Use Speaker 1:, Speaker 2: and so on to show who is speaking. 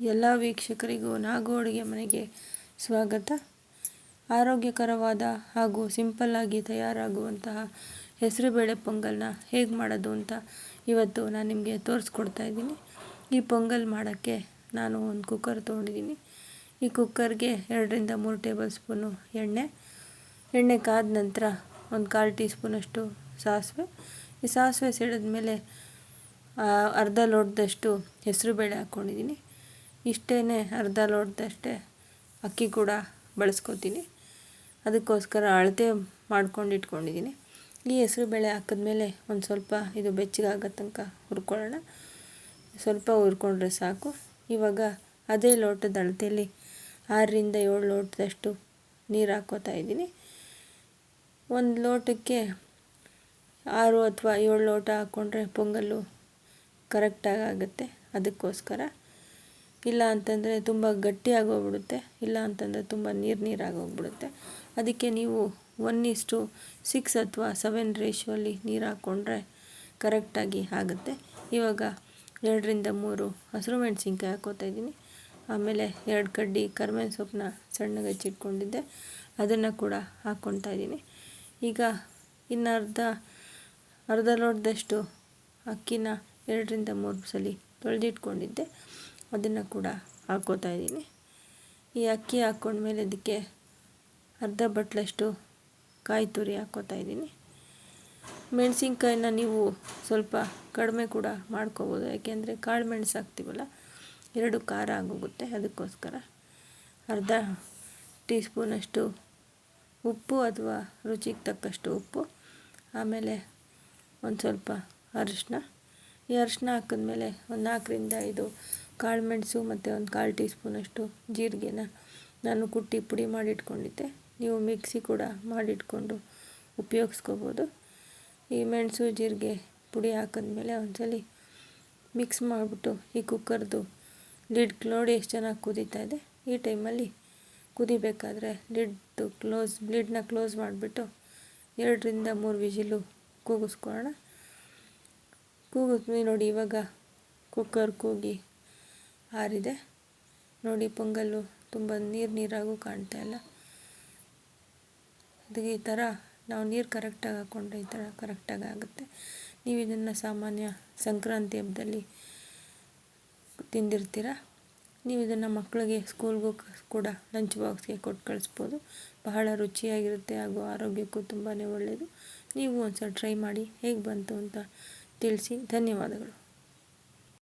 Speaker 1: ಎಲ್ಲ ವೀಕ್ಷಕರಿಗೂ ನಾಗೋಡಿಗೆ ಮನೆಗೆ ಸ್ವಾಗತ. ಆರೋಗ್ಯಕರವಾದ ಹಾಗೂ ಸಿಂಪಲ್ಲಾಗಿ ತಯಾರಾಗುವಂತಹ ಹೆಸರುಬೇಳೆ ಪೊಂಗಲ್ನ ಹೇಗೆ ಮಾಡೋದು ಅಂತ ಇವತ್ತು ನಾನು ನಿಮಗೆ ತೋರಿಸ್ಕೊಡ್ತಾ ಇದ್ದೀನಿ. ಈ ಪೊಂಗಲ್ ಮಾಡೋಕ್ಕೆ ನಾನು ಒಂದು ಕುಕ್ಕರ್ ತೊಗೊಂಡಿದ್ದೀನಿ. ಈ ಕುಕ್ಕರ್ಗೆ ಎರಡರಿಂದ ಮೂರು ಟೇಬಲ್ ಸ್ಪೂನು ಎಣ್ಣೆ. ಎಣ್ಣೆ ಕಾದ ನಂತರ ಒಂದು ಕಾಲು ಟೀ ಸ್ಪೂನಷ್ಟು ಸಾಸಿವೆ. ಈ ಸಾಸಿವೆ ಸಿಡಿದ ಮೇಲೆ ಅರ್ಧ ಲೋಟದಷ್ಟು ಹೆಸರುಬೇಳೆ ಹಾಕ್ಕೊಂಡಿದ್ದೀನಿ ಇಷ್ಟೇ ಅರ್ಧ ಲೋಟದಷ್ಟೇ ಅಕ್ಕಿ ಕೂಡ ಬಳಸ್ಕೊತೀನಿ. ಅದಕ್ಕೋಸ್ಕರ ಅಳತೆ ಮಾಡ್ಕೊಂಡು ಇಟ್ಕೊಂಡಿದ್ದೀನಿ. ಈ ಹೆಸರುಬೇಳೆ ಹಾಕಿದ್ಮೇಲೆ ಒಂದು ಸ್ವಲ್ಪ ಇದು ಬೆಚ್ಚಗಾಗೋ ತನಕ ಹುರ್ಕೊಳ್ಳೋಣ. ಸ್ವಲ್ಪ ಹುರ್ಕೊಂಡ್ರೆ ಸಾಕು. ಇವಾಗ ಅದೇ ಲೋಟದ ಅಳತೆಯಲ್ಲಿ ಆರರಿಂದ ಏಳು ಲೋಟದಷ್ಟು ನೀರು ಹಾಕೋತಾ ಇದ್ದೀನಿ. ಒಂದು ಲೋಟಕ್ಕೆ ಆರು ಅಥವಾ ಏಳು ಲೋಟ ಹಾಕ್ಕೊಂಡ್ರೆ ಪೊಂಗಲ್ಲು ಕರೆಕ್ಟಾಗಿ ಆಗುತ್ತೆ. ಅದಕ್ಕೋಸ್ಕರ ಇಲ್ಲ ಅಂತಂದರೆ ತುಂಬ ಗಟ್ಟಿಯಾಗೋಗ್ಬಿಡುತ್ತೆ, ಇಲ್ಲ ಅಂತಂದರೆ ತುಂಬ ನೀರು ನೀರಾಗೋಗ್ಬಿಡುತ್ತೆ. ಅದಕ್ಕೆ ನೀವು ಒನ್ ಇಷ್ಟು ಸಿಕ್ಸ್ ಅಥವಾ ಸೆವೆನ್ ರೇಷಿಯೋಲಿ ನೀರು ಹಾಕ್ಕೊಂಡ್ರೆ ಕರೆಕ್ಟಾಗಿ ಆಗುತ್ತೆ. ಇವಾಗ ಎರಡರಿಂದ ಮೂರು ಹಸಿರು ಮೆಣಸಿನ್ಕಾಯಿ ಹಾಕ್ಕೋತಾ ಇದ್ದೀನಿ. ಆಮೇಲೆ ಎರಡು ಕಡ್ಡಿ ಕರ್ಬೇವಿನ ಸೊಪ್ಪನ್ನ ಸಣ್ಣಗೆ ಹಚ್ಚಿಟ್ಕೊಂಡಿದ್ದೆ, ಅದನ್ನು ಕೂಡ ಹಾಕ್ಕೊತಾ ಇದ್ದೀನಿ. ಈಗ ಇನ್ನು ಅರ್ಧ ಅರ್ಧ ಲೋಟದಷ್ಟು ಅಕ್ಕಿನ ಎರಡರಿಂದ ಮೂರು ಸಲ ತೊಳೆದಿಟ್ಕೊಂಡಿದ್ದೆ. ಅದನ್ನು ಕೂಡ ಹಾಕೋತಾ ಇದ್ದೀನಿ. ಈ ಅಕ್ಕಿ ಹಾಕ್ಕೊಂಡ್ಮೇಲೆ ಅದಕ್ಕೆ ಅರ್ಧ ಬಟ್ಲಷ್ಟು ಕಾಯಿ ತುರಿ ಹಾಕ್ಕೋತಾ ಇದ್ದೀನಿ. ಮೆಣಸಿನ್ಕಾಯಿನ ನೀವು ಸ್ವಲ್ಪ ಕಡಿಮೆ ಕೂಡ ಮಾಡ್ಕೋಬೋದು. ಯಾಕೆಂದರೆ ಕಾಳು ಮೆಣಸು ಹಾಕ್ತೀವಲ್ಲ, ಎರಡು ಖಾರ ಆಗೋಗುತ್ತೆ. ಅದಕ್ಕೋಸ್ಕರ ಅರ್ಧ ಟೀ ಸ್ಪೂನಷ್ಟು ಉಪ್ಪು ಅಥವಾ ರುಚಿಗೆ ತಕ್ಕಷ್ಟು ಉಪ್ಪು, ಆಮೇಲೆ ಒಂದು ಸ್ವಲ್ಪ ಅರಿಶಿನ ಈ ಅರಿಶಿನ ಹಾಕಿದ್ಮೇಲೆ ಒಂದು ನಾಲ್ಕರಿಂದ ಐದು ಕಾಳುಮೆಣಸು ಮತ್ತು ಒಂದು ಕಾಲು ಟೀ ಸ್ಪೂನಷ್ಟು ಜೀರಿಗೆನ ನಾನು ಕುಟ್ಟಿ ಪುಡಿ ಮಾಡಿಟ್ಕೊಂಡಿದ್ದೆ. ನೀವು ಮಿಕ್ಸಿ ಕೂಡ ಮಾಡಿಟ್ಕೊಂಡು ಉಪಯೋಗಿಸ್ಕೋಬೋದು. ಈ ಮೆಣಸು, ಜೀರಿಗೆ ಪುಡಿ ಹಾಕಿದ್ಮೇಲೆ ಒಂದ್ಸಲಿ ಮಿಕ್ಸ್ ಮಾಡಿಬಿಟ್ಟು ಈ ಕುಕ್ಕರ್ದು ಲಿಡ್ ನೋಡಿ ಎಷ್ಟು ಚೆನ್ನಾಗಿ ಕುದೀತಾ ಇದೆ. ಈ ಟೈಮಲ್ಲಿ ಕುದಿಬೇಕಾದ್ರೆ ಲಿಡ್ದು ಕ್ಲೋಸ್, ಲಿಡ್ನ ಕ್ಲೋಸ್ ಮಾಡಿಬಿಟ್ಟು ಎರಡರಿಂದ ಮೂರು ವಿಜಿಲು ಕೂಗಿಸ್ಕೊಳ್ಳೋಣ. ಕೂಗಿದ್ಮೇಲೆ ನೋಡಿ ಇವಾಗ ಕುಕ್ಕರ್ ಕೂಗಿ ಆರಿದೆ ನೋಡಿ, ಪೊಂಗಲ್ಲು ತುಂಬ ನೀರು ನೀರಾಗೂ ಕಾಣ್ತಾ ಇಲ್ಲ. ಅದಕ್ಕೆ ಈ ಥರ ನಾವು ನೀರು ಕರೆಕ್ಟಾಗಿ ಹಾಕ್ಕೊಂಡ್ರೆ ಈ ಥರ ಕರೆಕ್ಟಾಗಿ ಆಗುತ್ತೆ. ನೀವು ಇದನ್ನು ಸಾಮಾನ್ಯ ಸಂಕ್ರಾಂತಿ ಹಬ್ಬದಲ್ಲಿ ತಿಂದಿರ್ತೀರ? ನೀವು ಇದನ್ನು ಮಕ್ಕಳಿಗೆ ಸ್ಕೂಲ್ಗೂ ಕೂಡ ಲಂಚ್ ಬಾಕ್ಸ್ಗೆ ಕೊಟ್ಟು ಕಳಿಸ್ಬೋದು. ಬಹಳ ರುಚಿಯಾಗಿರುತ್ತೆ ಹಾಗೂ ಆರೋಗ್ಯಕ್ಕೂ ತುಂಬಾ ಒಳ್ಳೆಯದು ನೀವು ಒಂದು ಸಲ ಟ್ರೈ ಮಾಡಿ ಹೇಗೆ ಬಂತು ಅಂತ ತಿಳಿಸಿ. ಧನ್ಯವಾದಗಳು.